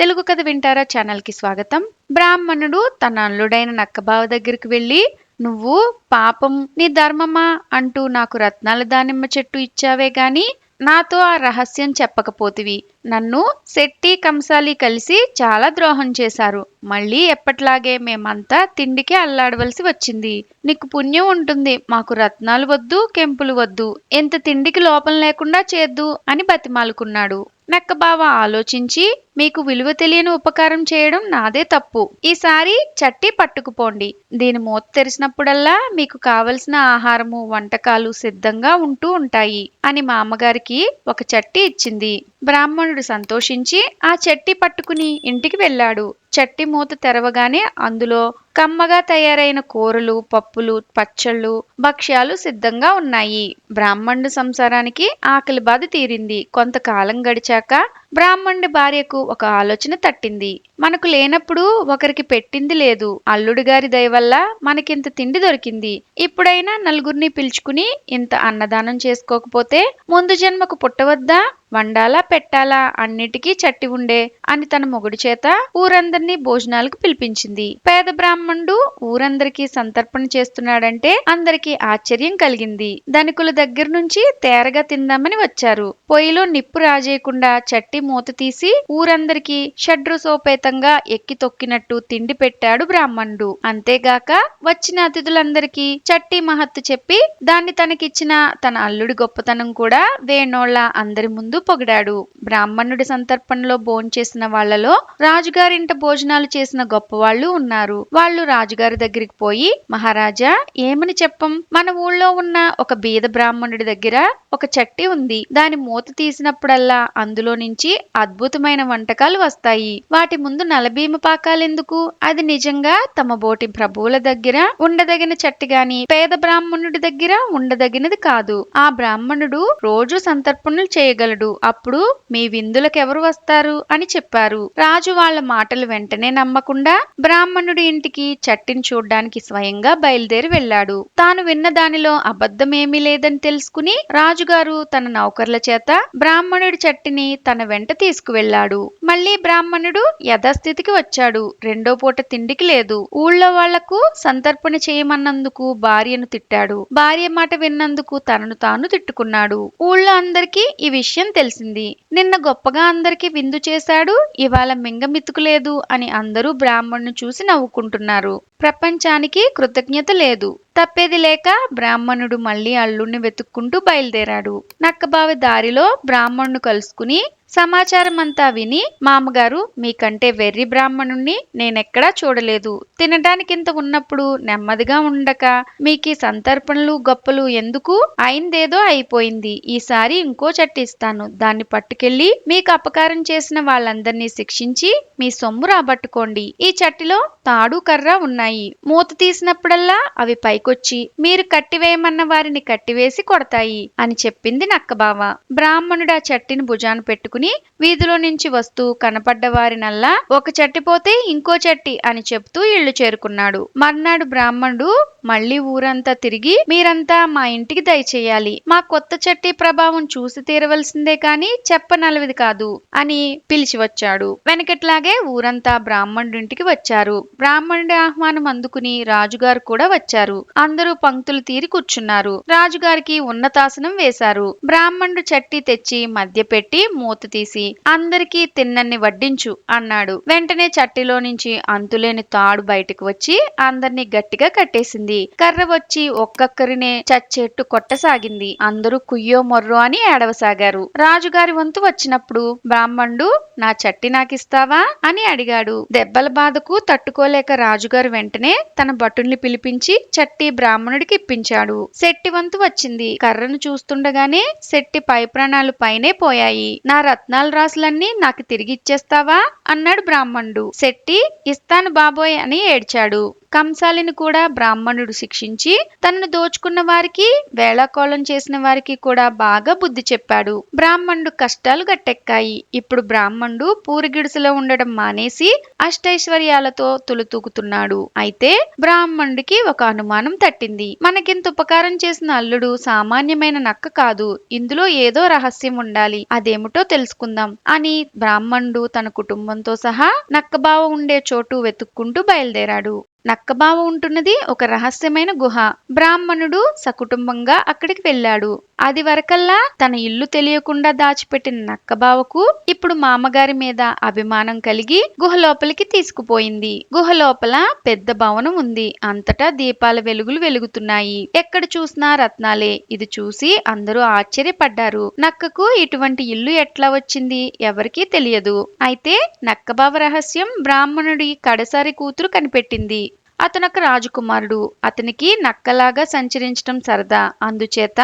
తెలుగు కథ వింటారా ఛానల్కి స్వాగతం. బ్రాహ్మణుడు తన అల్లుడైన నక్కబావ దగ్గరికి వెళ్ళి నువ్వు పాపం నీ ధర్మమా? అంటూ నాకు రత్నాల దానిమ్మ చెట్టు ఇచ్చావే గాని నాతో ఆ రహస్యం చెప్పకపోతివి. నన్ను శెట్టి కంసాలి కలిసి చాలా ద్రోహం చేశారు. మళ్ళీ ఎప్పట్లాగే మేమంతా తిండికి అల్లాడవలసి వచ్చింది. నీకు పుణ్యం ఉంటుంది. మాకు రత్నాలు వద్దు కెంపులు వద్దు. ఎంత తిండికి లోపం లేకుండా చేద్దు అని బతిమాలుకున్నాడు. నక్కబావ ఆలోచించి మీకు విలువ తెలియని ఉపకారం చేయడం నాదే తప్పు. ఈసారి చట్టి పట్టుకుపోండి. దీని మూత తెరిచినప్పుడల్లా మీకు కావలసిన ఆహారము వంటకాలు సిద్ధంగా ఉంటూ ఉంటాయి అని మా అమ్మగారికి ఒక చట్టి ఇచ్చింది. బ్రాహ్మణుడు సంతోషించి ఆ చట్టి పట్టుకుని ఇంటికి వెళ్ళాడు. చట్టి మూత తెరవగానే అందులో కమ్మగా తయారైన కూరలు పప్పులు పచ్చళ్ళు భక్ష్యాలు సిద్ధంగా ఉన్నాయి. బ్రాహ్మణుడి సంసారానికి ఆకలి బాధ తీరింది. కొంతకాలం గడిచాక బ్రాహ్మణుడి భార్యకు ఒక ఆలోచన తట్టింది. మనకు లేనప్పుడు ఒకరికి పెట్టింది లేదు. అల్లుడు గారి దయ వల్ల మనకింత తిండి దొరికింది. ఇప్పుడైనా నలుగురిని పిలుచుకుని ఇంత అన్నదానం చేసుకోకపోతే ముందు జన్మకు పుట్టవద్దా? వండాలా పెట్టాలా అన్నిటికీ చట్టి ఉండే అని తన మొగుడి చేత ఊరందరినీ భోజనాలకు పిలిపించింది. పేద బ్రాహ్మణుడు ఊరందరికీ సంతర్పణ చేస్తున్నాడంటే అందరికీ ఆశ్చర్యం కలిగింది. ధనికుల దగ్గర నుంచి తేరగా తిందామని వచ్చారు. పొయ్యిలో నిప్పు రాజేయకుండా చట్టి మూత తీసి ఊరందరికీ షడ్రుసోపేతంగా ఎక్కి తొక్కినట్టు తిండి పెట్టాడు బ్రాహ్మణుడు. అంతేగాక వచ్చిన అతిథులందరికీ చట్టి మహత్తు చెప్పి దాన్ని తనకిచ్చిన తన అల్లుడి గొప్పతనం కూడా వేణోళ్ళ అందరి ముందు పొగిడాడు. బ్రాహ్మణుడి సంతర్పణలో భోంచేసిన వాళ్ళలో రాజుగారింట భోజనాలు చేసిన గొప్పవాళ్ళు ఉన్నారు. వాళ్ళు రాజుగారి దగ్గరికి పోయి మహారాజా ఏమని చెప్పం? మన ఊళ్ళో ఉన్న ఒక బీద బ్రాహ్మణుడి దగ్గర ఒక చట్టి ఉంది. దాని మూత తీసినప్పుడల్లా అందులో నుంచి అద్భుతమైన వంటకాలు వస్తాయి. వాటి ముందు నలభీమ పాకాలెందుకు? అది నిజంగా తమ బోటి ప్రభువుల దగ్గర ఉండదగిన చట్టి గాని పేద బ్రాహ్మణుడి దగ్గర ఉండదగినది కాదు. ఆ బ్రాహ్మణుడు రోజు సంతర్పణలు చేయగలడు. అప్పుడు మీ విందులకెవరు వస్తారు అని చెప్పారు. రాజు వాళ్ళ మాటలు వెంటనే నమ్మకుండా బ్రాహ్మణుడి ఇంటికి చట్టిని చూడ్డానికి స్వయంగా బయలుదేరి వెళ్ళాడు. తాను విన్న దానిలో అబద్ధమేమీ లేదని తెలుసుకుని రాజుగారు తన నౌకర్ల చేత బ్రాహ్మణుడి చట్టిని తన వెంట తీసుకువెళ్ళాడు. మళ్ళీ బ్రాహ్మణుడు యథాస్థితికి వచ్చాడు. రెండో పూట తిండికి లేదు. ఊళ్ళో వాళ్ళకు సంతర్పణ చేయమన్నందుకు భార్యను తిట్టాడు. భార్య మాట విన్నందుకు తనను తాను తిట్టుకున్నాడు. ఊళ్ళో అందరికీ ఈ విషయం తెలిసింది. నిన్న గొప్పగా అందరికీ విందు చేశాడు ఇవాళ మింగమిత్తుకులేదు అని అందరూ బ్రాహ్మణ్ణి చూసి నవ్వుకుంటున్నారు. ప్రపంచానికి కృతజ్ఞత లేదు. తప్పేది లేక బ్రాహ్మణుడు మళ్ళీ అల్లుణ్ణి వెతుక్కుంటూ బయలుదేరాడు. నక్కబావి దారిలో బ్రాహ్మణుడు కలుసుకుని సమాచారం అంతా విని మామగారు మీకంటే వెర్రి బ్రాహ్మణుణ్ణి నేనెక్కడా చూడలేదు. తినడానికి ఇంత ఉన్నప్పుడు నెమ్మదిగా ఉండక మీకీ సంతర్పణలు గొప్పలు ఎందుకు? అయిందేదో అయిపోయింది. ఈసారి ఇంకో చట్టిస్తాను దాన్ని పట్టుకెళ్ళి మీకు అపకారం చేసిన వాళ్ళందరినీ శిక్షించి మీ సొమ్ము రాబట్టుకోండి. ఈ చట్టిలో తాడు కర్ర ఉన్నాయి. మూత తీసినప్పుడల్లా అవి పైకొచ్చి మీరు కట్టివేయమన్న వారిని కట్టివేసి కొడతాయి అని చెప్పింది నక్కబావ. బ్రాహ్మణుడు ఆ చట్టిని భుజాన పెట్టుకుని వీధిలో నుంచి వస్తూ కనపడ్డ వారినల్లా ఒక చట్టి పోతే ఇంకో చట్టి అని చెప్తూ ఇళ్ళు చేరుకున్నాడు. మర్నాడు బ్రాహ్మణుడు మళ్ళీ ఊరంతా తిరిగి మీరంతా మా ఇంటికి దయచేయాలి. మా కొత్త చట్టి ప్రభావం చూసి తీరవలసిందే కాని చెప్పనలవిది కాదు అని పిలిచి వచ్చాడు. వెనకట్లాగే ఊరంతా బ్రాహ్మణుడింటికి వచ్చారు. బ్రాహ్మణుడి ఆహ్వానం అందుకుని రాజుగారు కూడా వచ్చారు. అందరూ పంక్తులు తీరి కూర్చున్నారు. రాజుగారికి ఉన్నతాసనం వేశారు. బ్రాహ్మణుడు చట్టి తెచ్చి మధ్య పెట్టి మూత తీసి అందరికీ తిన్నన్ని వడ్డించు అన్నాడు. వెంటనే చట్టిలో నుంచి అంతులేని తాడు బయటకు వచ్చి అందరినీ గట్టిగా కట్టేసింది. కర్ర వచ్చి ఒక్కొక్కరినే చచ్చేట్టు కొట్టసాగింది. అందరూ కుయ్యో మొర్రో అని ఏడవసాగారు. రాజుగారి వంతు వచ్చినప్పుడు బ్రాహ్మణుడు నా చట్టి నాకిస్తావా? అని అడిగాడు. దెబ్బల బాధకు తట్టుకోలేక రాజుగారు వెంట వెంటనే తన భటుల్ని పిలిపించి చట్టి బ్రాహ్మణుడికి ఇప్పించాడు. శెట్టి వంతు వచ్చింది. కర్రను చూస్తుండగానే శెట్టి పై ప్రాణాలు పైనే పోయాయి. నా రత్నాల రాసులన్నీ నాకు తిరిగి ఇచ్చేస్తావా? అన్నాడు బ్రాహ్మణుడు. శెట్టి ఇస్తాను బాబోయ్ అని ఏడ్చాడు. కంసాలిని కూడా బ్రాహ్మణుడు శిక్షించి తనను దోచుకున్న వారికి వేళాకోళం చేసిన వారికి కూడా బాగా బుద్ధి చెప్పాడు. బ్రాహ్మణుడు కష్టాలు గట్టెక్కాయి. ఇప్పుడు బ్రాహ్మణుడు పూరిగిడుసులో ఉండడం మానేసి అష్టైశ్వర్యాలతో తులుతూగుతున్నాడు. అయితే బ్రాహ్మణుడికి ఒక అనుమానం తట్టింది. మనకింత ఉపకారం చేసిన అల్లుడు సామాన్యమైన నక్క కాదు. ఇందులో ఏదో రహస్యం ఉండాలి. అదేమిటో తెలుసుకుందాం అని బ్రాహ్మణుడు తన కుటుంబంతో సహా నక్కబావ ఉండే చోటు వెతుక్కుంటూ బయలుదేరాడు. నక్కబావ ఉంటున్నది ఒక రహస్యమైన గుహ. బ్రాహ్మణుడు సకుటుంబంగా అక్కడికి వెళ్ళాడు. అది వరకల్లా తన ఇల్లు తెలియకుండా దాచిపెట్టిన నక్కబావకు ఇప్పుడు మామగారి మీద అభిమానం కలిగి గుహ లోపలికి తీసుకుపోయింది. గుహ లోపల పెద్ద భవనం ఉంది. అంతటా దీపాల వెలుగులు వెలుగుతున్నాయి. ఎక్కడ చూసినా రత్నాలే. ఇది చూసి అందరూ ఆశ్చర్యపడ్డారు. నక్కకు ఇటువంటి ఇల్లు ఎట్లా వచ్చింది ఎవరికీ తెలియదు. అయితే నక్కబావ రహస్యం బ్రాహ్మణుడి కడసారి కూతురు కనిపెట్టింది. అతనొక రాజకుమారుడు. అతనికి నక్కలాగా సంచరించడం సరదా. అందుచేత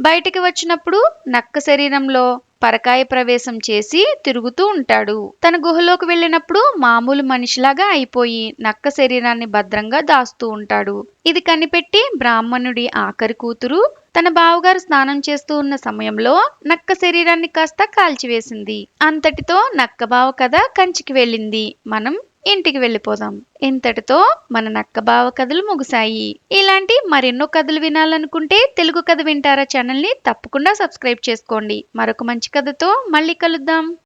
బయటికి వచ్చినప్పుడు నక్క శరీరంలో పరకాయ ప్రవేశం చేసి తిరుగుతూ ఉంటాడు. తన గుహలోకి వెళ్ళినప్పుడు మామూలు మనిషిలాగా అయిపోయి నక్క శరీరాన్ని భద్రంగా దాస్తూ ఉంటాడు. ఇది కనిపెట్టి బ్రాహ్మణుడి ఆఖరి కూతురు తన బావగారు స్నానం చేస్తూ ఉన్న సమయంలో నక్క శరీరాన్ని కాస్త కాల్చివేసింది. అంతటితో నక్క బావ కథ కంచికి వెళ్ళింది. మనం ఇంటికి వెళ్ళిపోదాం. ఇంతటితో మన నక్క బావ కథలు ముగిశాయి. ఇలాంటి మరెన్నో కథలు వినాలనుకుంటే తెలుగు కథ వింటారా ఛానల్ని తప్పకుండా సబ్స్క్రైబ్ చేసుకోండి. మరొక మంచి కథతో మళ్ళీ కలుద్దాం.